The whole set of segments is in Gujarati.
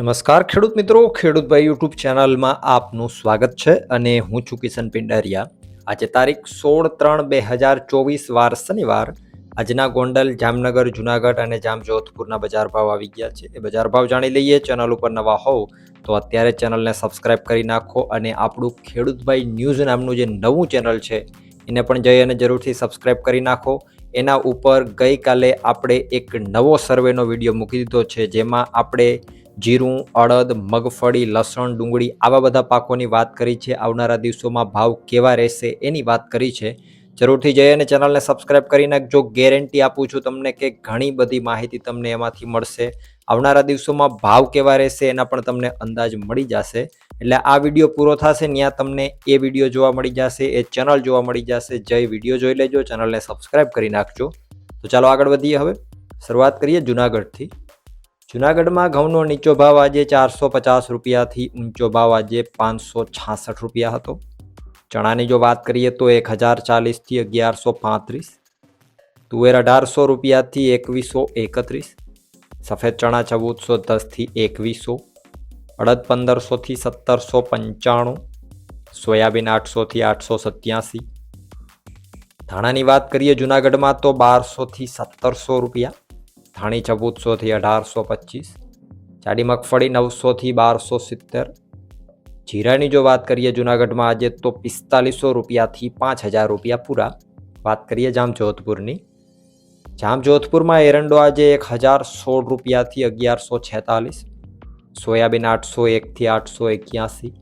નમસ્કાર ખેડૂત મિત્રો ખેડૂતભાઈ યુટ્યુબ ચેનલમાં આપનું સ્વાગત છે અને હું છું કિશન પિંડારિયા. આજે તારીખ સોળ ત્રણ બે હજાર ચોવીસ, વાર શનિવાર. આજના ગોંડલ, જામનગર, જુનાગઢ અને જામજોધપુરના બજાર ભાવ આવી ગયા છે. એ બજાર ભાવ જાણી લઈએ, ચેનલ ઉપર નવા હોવ તો અત્યારે ચેનલને સબસ્ક્રાઇબ કરી નાખો અને આપણું ખેડૂતભાઈ ન્યૂઝ નામનું જે નવું ચેનલ છે, એને પણ જઈ અને જરૂરથી સબસ્ક્રાઇબ કરી નાખો. એના ઉપર ગઈકાલે આપણે એક નવો સર્વેનો વીડિયો મૂકી દીધો છે, જેમાં આપણે જીરું, અડદ, મગફળી, લસણ, ડુંગળી આવા બધા પાકોની વાત કરી છે. આવનારા દિવસોમાં ભાવ કેવા રહેશે એની વાત કરી છે. જરૂરથી જઈ અને ચેનલને સબસ્ક્રાઇબ કરી નાખજો ગેરંટી આપું છું તમને કે ઘણી બધી માહિતી તમને એમાંથી મળશે. આવનારા દિવસોમાં ભાવ કેવા રહેશે એના પણ તમને અંદાજ મળી જશે. એટલે આ વીડિયો પૂરો થશે ત્યાં તમને એ વીડિયો જોવા મળી જશે, એ ચેનલ જોવા મળી જશે. જય વીડિયો જોઈ લેજો, ચેનલને સબસ્ક્રાઇબ કરી નાખજો. તો ચાલો આગળ વધીએ હવે. શરૂઆત કરીએ જુનાગઢથી. જુનાગઢમાં ઘઉંનો નીચો ભાવ આજે ચારસો પચાસ રૂપિયાથી ઊંચો ભાવ આજે પાંચસો છાસઠ રૂપિયા હતો. ચણાની જો વાત કરીએ તો એક હજાર ચાલીસથી અગિયારસો પાંત્રીસ, તુવેર અઢારસો રૂપિયાથી એકવીસો એકત્રીસ, સફેદ ચણા ચૌદસો દસથી એકવીસો, અડદ પંદરસોથી સત્તરસો પંચાણું, સોયાબીન આઠસોથી આઠસો સત્યાસી. ધાણાની વાત કરીએ જુનાગઢમાં તો બારસોથી સત્તરસો રૂપિયા ધાણી ચૌદસોથી અઢારસો પચીસ જાડી મગફળી નવસોથી બારસો સિત્તેર જીરાની જો વાત કરીએ જુનાગઢમાં આજે તો પિસ્તાલીસો રૂપિયાથી પાંચ હજાર રૂપિયા પૂરા. વાત કરીએ જામજોધપુરની જામજોધપુરમાં એરંડો આજે એક હજાર સોળ રૂપિયાથી અગિયારસો છેતાલીસ. સોયાબીન આઠસો એકથી આઠસો એક્યાસી.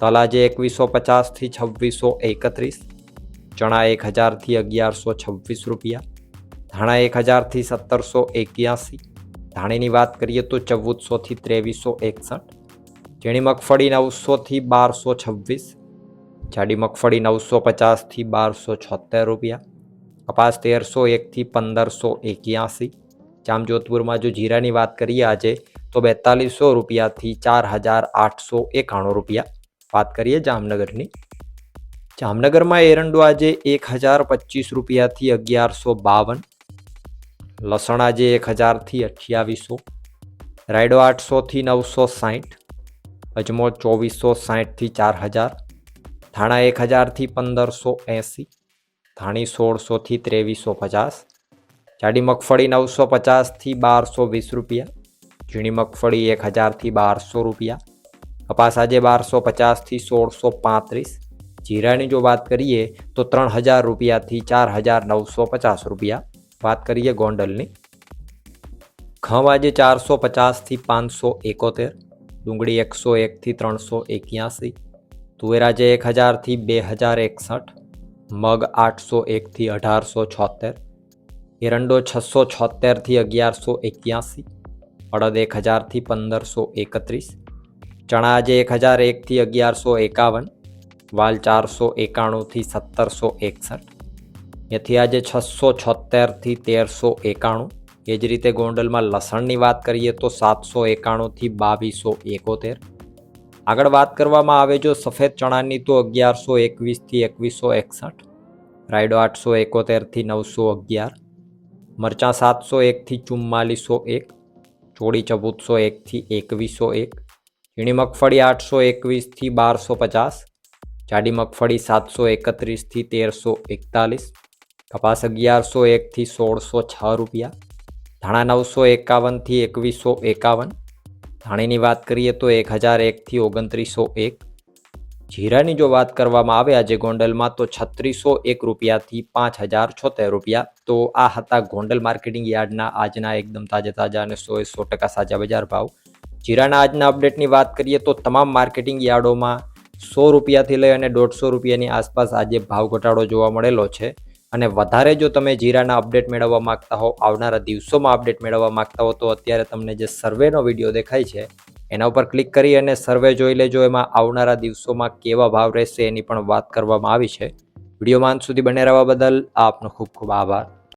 તલાજે એકવીસો પચાસથી છવ્વીસો એકત્રીસ. ચણા એક હજારથી અગિયારસો છવ્વીસ રૂપિયા. ધાણા એક હજારથી સત્તરસો એક્યાસી. ધાણીની વાત કરીએ તો ચૌદસોથી ત્રેવીસો એકસઠ. ઝીણી મગફળી નવસોથી બારસો છવ્વીસ. જાડી મગફળી નવસો પચાસથી બારસો છોતેર રૂપિયા. કપાસ તેરસો એકથી પંદરસો એક્યાસી. જામજોધપુરમાં જો જીરાની વાત કરીએ આજે, તો બેતાલીસો રૂપિયાથી ચાર હજાર આઠસો એકાણું રૂપિયા. વાત કરીએ જામનગરની. જામનગરમાં એરંડો આજે એક હજાર પચીસ રૂપિયાથી અગિયારસો બાવન. લસણ આજે એક હજારથી અઠ્યાવીસો, રાયડો આઠસોથી નવસો સાઠ, અજમો ચોવીસો સાઠથી ચાર હજાર, ધાણા એક હજારથી પંદરસો એંસી, ધાણી સોળસોથી ત્રેવીસો પચાસ, જાડી મગફળી નવસો પચાસથી બારસો વીસ રૂપિયા, ઝીણી મગફળી એક હજારથી બારસો રૂપિયા, કપાસ આજે બારસો પચાસથી સોળસો પાંત્રીસ, જીરાની જો વાત કરીએ તો ત્રણ હજાર રૂપિયાથી ચાર હજાર નવસો પચાસ રૂપિયા વાત કરીએ ગોંડલની. આજે ચારસો પચાસથી પાંચસો એકોતેર, ડુંગળી એકસો એકથી ત્રણસો એક્યાસી, તુવેર આજે એક હજારથી બે હજાર એકસઠ, મગ આઠસો એકથી અઢારસો છોતેર, એરંડો છસો છોતેરથી અગિયારસો એક્યાસી, અડદ એક હજારથી પંદરસો એકત્રીસ, ચણા આજે એક હજાર એકથી અગિયારસો એકાવન, વાલ ચારસો એકાણુંથી સત્તરસો એકસઠ. એથી આજે છસો છોતેરથી તેરસો એકાણું. એ જ રીતે ગોંડલમાં લસણની વાત કરીએ તો સાતસો એકાણુંથી બાવીસો એકોતેર. આગળ વાત કરવામાં આવે જો સફેદ ચણાની તો અગિયારસો એકવીસથી એકવીસો એકસઠ. રાયડો આઠસો એકોતેરથી નવસો અગિયાર. મરચાં સાતસો એકથી ચુમ્માલીસો એક. ચોળી ચૌદસો એકથી એકવીસો એક. ઝીણી મગફળી આઠસો એકવીસથી બારસો પચાસ. જાડી મગફળી સાતસો એકત્રીસથી તેરસો એકતાલીસ. કપાસ અગિયારસો એકથી સોળસો છ રૂપિયા. ધાણા નવસો એકાવનથી એકવીસો એકાવન. ધાણીની વાત કરીએ તો એક હજાર એકથી ઓગણત્રીસો એક. જીરાની જો વાત કરવામાં આવે આજે ગોંડલમાં તો છત્રીસો એક રૂપિયાથી પાંચ હજાર છોતેર રૂપિયા. તો આ હતા ગોંડલ માર્કેટિંગ યાર્ડના આજના એકદમ તાજા તાજા અને સો એ સો ટકા સાજા બજાર ભાવ. જીરાના આજના અપડેટની વાત કરીએ તો તમામ માર્કેટિંગ યાર્ડોમાં સો રૂપિયાથી લઈ અને દોઢસો રૂપિયાની આસપાસ આજે ભાવ ઘટાડો જોવા મળેલો છે. અને વધારે જો તમે જીરાના અપડેટ મેળવવા માંગતા હો, આવનારા દિવસોમાં અપડેટ મેળવવા માંગતા હો, તો અત્યારે તમને જે સર્વેનો વીડિયો દેખાય છે, એના ઉપર ક્લિક કરી અને સર્વે જોઈ લેજો, એમાં આવનારા દિવસોમાં કેવા ભાવ રહેશે એની પણ વાત કરવામાં આવી છે. વિડીયોમાં અંત સુધી બને રહેવા બદલ આપનો ખૂબ ખૂબ આભાર.